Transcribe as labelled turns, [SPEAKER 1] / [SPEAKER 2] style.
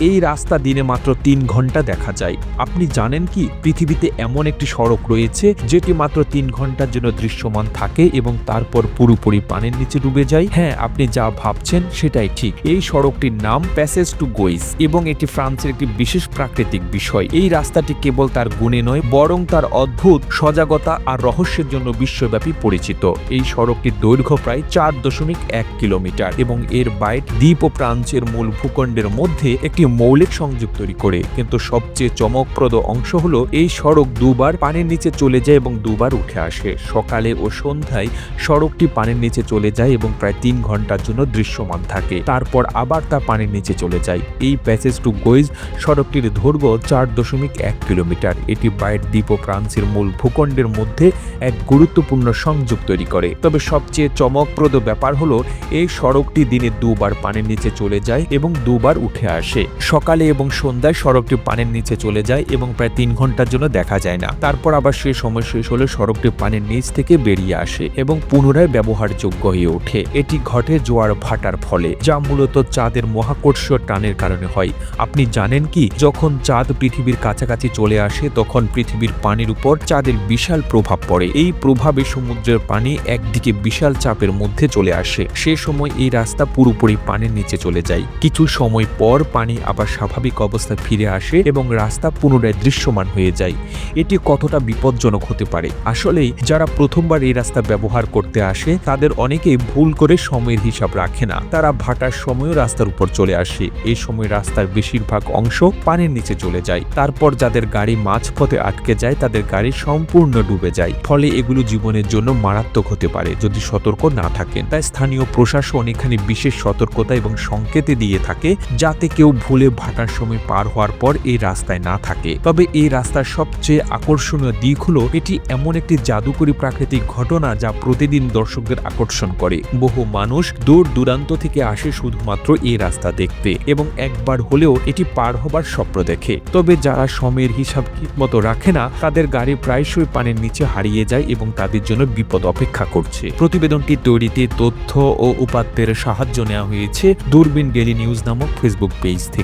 [SPEAKER 1] এই রাস্তা দিনে মাত্র তিন ঘণ্টা দেখা যায়। আপনি জানেন কি, পৃথিবীতে এমন একটি সড়ক রয়েছে, যেটি মাত্র তিন ঘণ্টার জন্য দৃশ্যমান থাকে এবং তারপর পুরোপুরি পানির নিচে ডুবে যায়। হ্যাঁ আপনি যা ভাবছেন সেটাই ঠিক। এই সড়কটির নাম প্যাসেজ টু গোইস এবং এটি ফ্রান্সের একটি বিশেষ প্রাকৃতিক বিষয়। এই রাস্তাটি কেবল তার গুণে নয়, বরং তার অদ্ভুত সজাগতা আর রহস্যের জন্য বিশ্বব্যাপী পরিচিত। এই সড়কটির দৈর্ঘ্য প্রায় চার দশমিক এক কিলোমিটার এবং এর বাইট দ্বীপ ও প্রাঞ্চের মূল ভূখণ্ডের মধ্যে একটি মৌলিক সংযোগ তৈরি করে, কিন্তু সবচেয়ে চমকপ্রদ অংশ হলো এই সড়ক দুবার পানির নিচে চলে যায় এবং দুবার উঠে আসে। সকালে ও সন্ধ্যায় সড়কটি পানির নিচে চলে যায় এবং প্রায় তিন ঘণ্টার জন্য দৃশ্যমান থাকে। তারপর আবার তা পানির নিচে চলে যায়। এই প্যাসেজ টু গোইজ সড়কটির দৈর্ঘ্য চার দশমিক এক কিলোমিটার। এটি বাইট দ্বীপ ও ফ্রান্সের মূল ভূখণ্ডের মধ্যে এক গুরুত্বপূর্ণ সংযোগ তৈরি করে। তবে সবচেয়ে চমকপ্রদ ব্যাপার হলো, এই সড়কটি দিনে দুবার পানির নিচে চলে যায় এবং দুবার উঠে আসে। সকালে এবং সন্ধ্যায় সড়কটি পানির নিচে চলে যায় এবং প্রায় তিন ঘণ্টার জন্য দেখা যায় না। তারপর আবার সে সময় শেষ হলে সড়কটি পানির নিচ থেকে বেরিয়ে আসে এবং পুনরায় ব্যবহারযোগ্য হয়ে ওঠে। এটি ঘটে জোয়ার ভাটার ফলে, যা মূলত চাঁদের মহাকর্ষ টানের কারণে হয়। আপনি জানেন কি, যখন চাঁদ পৃথিবীর কাছাকাছি চলে আসে, তখন পৃথিবীর পানির উপর চাঁদের বিশাল প্রভাব পড়ে। এই প্রভাবে সমুদ্রের পানি একদিকে বিশাল চাপের মধ্যে চলে আসে। সে সময় এই রাস্তা পুরোপুরি পানির নিচে চলে যায়। কিছু সময় পর পানি আবার স্বাভাবিক অবস্থায় ফিরে আসে এবং রাস্তা পুনরায় দৃশ্যমান হয়ে যায়। এটি কতটা বিপজ্জনক হতে পারে? আসলেই, যারা প্রথমবার এই রাস্তা ব্যবহার করতে আসে, তাদের অনেকেই ভুল করে সময়ের হিসাব রাখে না। তারা ভাটার সময়ও রাস্তার উপর চলে আসে। এই সময় রাস্তার বেশিরভাগ অংশ পানির নিচে চলে যায়। তারপর যাদের গাড়ি মাঝপথে আটকে যায়, তাদের গাড়ি সম্পূর্ণ ডুবে যায়। ফলে এগুলো জীবনের জন্য মারাত্মক হতে পারে যদি সতর্ক না থাকেন। তাই স্থানীয় প্রশাসন এখানে বিশেষ সতর্কতা এবং সংকেতে দিয়ে থাকে যাতে কেউ ভুলে ভাটার সময় পার হওয়ার পর এই রাস্তায় না থাকে। তবে এই রাস্তার সবচেয়ে আকর্ষণীয় দিক হলো, এটি এমন একটি জাদুকরী প্রাকৃতিক ঘটনা যা প্রতিদিন দর্শকদের আকর্ষণ করে। বহু মানুষ দূর দূরান্ত থেকে আসে শুধুমাত্র এই রাস্তা দেখতে এবং একবার হলেও এটি পার হবার স্বপ্ন দেখে। তবে যারা সময়ের হিসাব ঠিকমতো রাখে না, তাদের গাড়ি প্রায়শই পানির নিচে হারিয়ে যায় এবং তাদের জন্য বিপদ অপেক্ষা করছে। প্রতিবেদনটি তৈরিতে তথ্য ও উপাত্তের সাহায্য নেওয়া হয়েছে দূরবীন ডেলি নিউজ নামক ফেসবুক পেজ